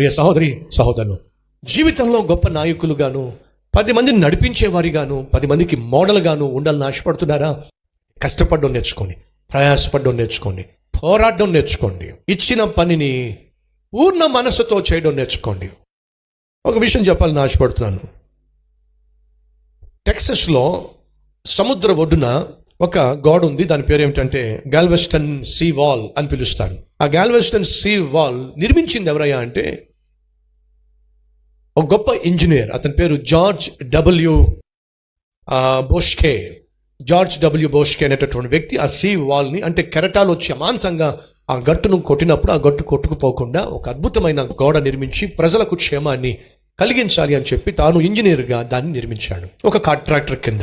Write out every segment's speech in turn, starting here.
ప్రియ సహోదరి సహోదరులు జీవితంలో గొప్ప నాయకులుగాను పది మందిని నడిపించేవారిగాను పది మందికి మోడల్గాను ఉండాలని ఆశపడుతున్నారా? కష్టపడడం నేర్చుకోండి ప్రయాసపడడం నేర్చుకోండి పోరాడడం నేర్చుకోండి ఇచ్చిన పనిని పూర్ణ మనసుతో చేయడం నేర్చుకోండి. ఒక విషయం చెప్పాలని ఆశపడుతున్నాను. టెక్సస్లో సముద్ర ఒడ్డున ఒక గోడ ఉంది దాని పేరు ఏమిటంటే గాల్వెస్టన్ సీ వాల్ అని పిలుస్తారు. ఆ గాల్వెస్టన్ సీ వాల్ నిర్మించింది ఎవరయ్యా అంటే ఒక గొప్ప ఇంజనీర్. అతని పేరు George W Boschke. George W Boschke అనేటటువంటి వ్యక్తి ఆ సీ వాల్ని అంటే కెరటాలు వచ్చి అమాంతంగా ఆ గట్టును కొట్టినప్పుడు ఆ గట్టు కొట్టుకుపోకుండా ఒక అద్భుతమైన గోడ నిర్మించి ప్రజలకు క్షేమాన్ని కలిగించాలి అని చెప్పి తాను ఇంజనీర్గా దాన్ని నిర్మించాడు. ఒక కాంట్రాక్టర్ కింద.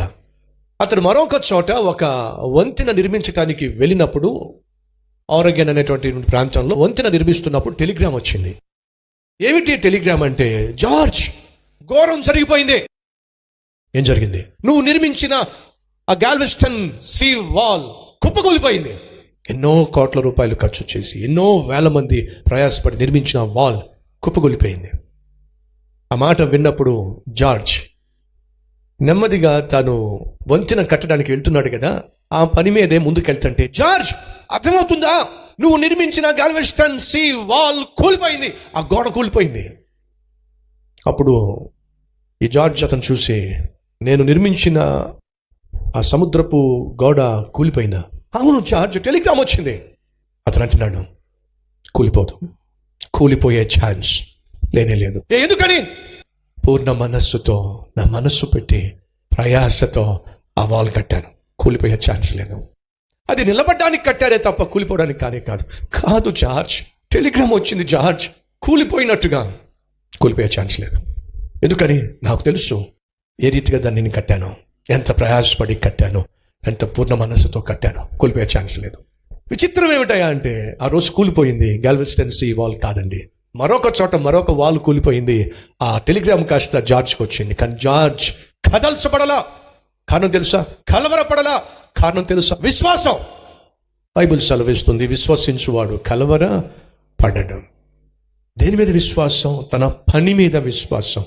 అతను మరొక చోట ఒక వంతెన నిర్మించడానికి వెళ్ళినప్పుడు ఆరోగ్యం అనేటువంటి ప్రాంతంలో వంతెన నిర్మిస్తున్నప్పుడు టెలిగ్రామ్ వచ్చింది. ఏమిటి టెలిగ్రామ్ అంటే? జార్జ్ ఘోరం జరిగిపోయింది. ఏం జరిగింది? నువ్వు నిర్మించిన ఆ గాల్వెస్టన్ సీ వాల్ కుప్పకూలిపోయింది. ఎన్నో కోట్ల రూపాయలు ఖర్చు చేసి ఎన్నో వేల మంది ప్రయాసపడి నిర్మించిన వాల్ కుప్పకూలిపోయింది. ఆ మాట విన్నప్పుడు జార్జ్ నెమ్మదిగా తాను వంతెన కట్టడానికి వెళ్తున్నాడు కదా ఆ పని మీదే ముందుకెళ్తుంటే జార్జ్ అర్థమవుతుందా? నువ్వు నిర్మించిన గాల్వెస్టన్ సీ వాల్ కూలిపోయింది. ఆ గోడ కూలిపోయింది. అప్పుడు ఈ జార్జ్ అతను చూసి నేను నిర్మించిన ఆ సముద్రపు గోడ కూలిపోయిందా? అవును జార్జ్ టెలిగ్రామ్ వచ్చింది. అతను అంటున్నాడు కూలిపోదు. కూలిపోయే ఛాన్స్ లేనే లేదు. ఎందుకని? పూర్ణ మనస్సుతో నా మనస్సు పెట్టి ప్రయాసతో ఆ వాల్ కట్టాను. కూలిపోయే ఛాన్స్ లేదు. అది నిలబడడానికి కట్టారే తప్ప కూలిపోవడానికి కానే కాదు. కాదు జార్జ్. టెలిగ్రామ్ వచ్చింది జార్జ్. కూలిపోయినట్టుగా. కూలిపోయే ఛాన్స్ లేదు. ఎందుకని? నాకు తెలుసు. ఏ రీతిగా దాన్ని నేను కట్టాను? ఎంత ప్రయాసపడి కట్టాను? ఎంత పూర్ణ మనస్సుతో కట్టాను? కూలిపోయే ఛాన్స్ లేదు. విచిత్రం ఏమిటయా అంటే ఆ రోజు కూలిపోయింది. గల్వెస్టెన్సీ వాల్ కాదండి. మరొక చోట మరొక వాల్ కూలిపోయింది. ఆ టెలిగ్రామ్ కాస్త జార్జ్కి వచ్చింది. కానీ జార్జ్ కదల్చబడలా. కారణం తెలుసా? కలవరపడలా. కారణం తెలుసా? విశ్వాసం. బైబిల్ సెలవిస్తుంది విశ్వసించువాడు కలవర పడడం. దేని మీద విశ్వాసం? తన పని మీద విశ్వాసం.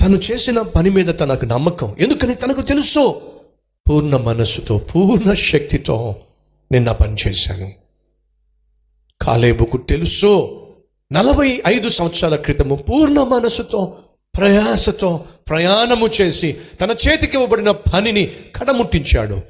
తను చేసిన పని మీద తనకు నమ్మకం. ఎందుకని? తనకు తెలుసు. పూర్ణ మనస్సుతో పూర్ణ శక్తితో నిన్న పని చేశాను. కాలేబుకు తెలుసు. నలభై ఐదు సంవత్సరాల క్రితము పూర్ణ మనసుతో ప్రయాసతో ప్రయాణము చేసి తన చేతికి ఇవ్వబడిన పనిని కడముట్టించాడు.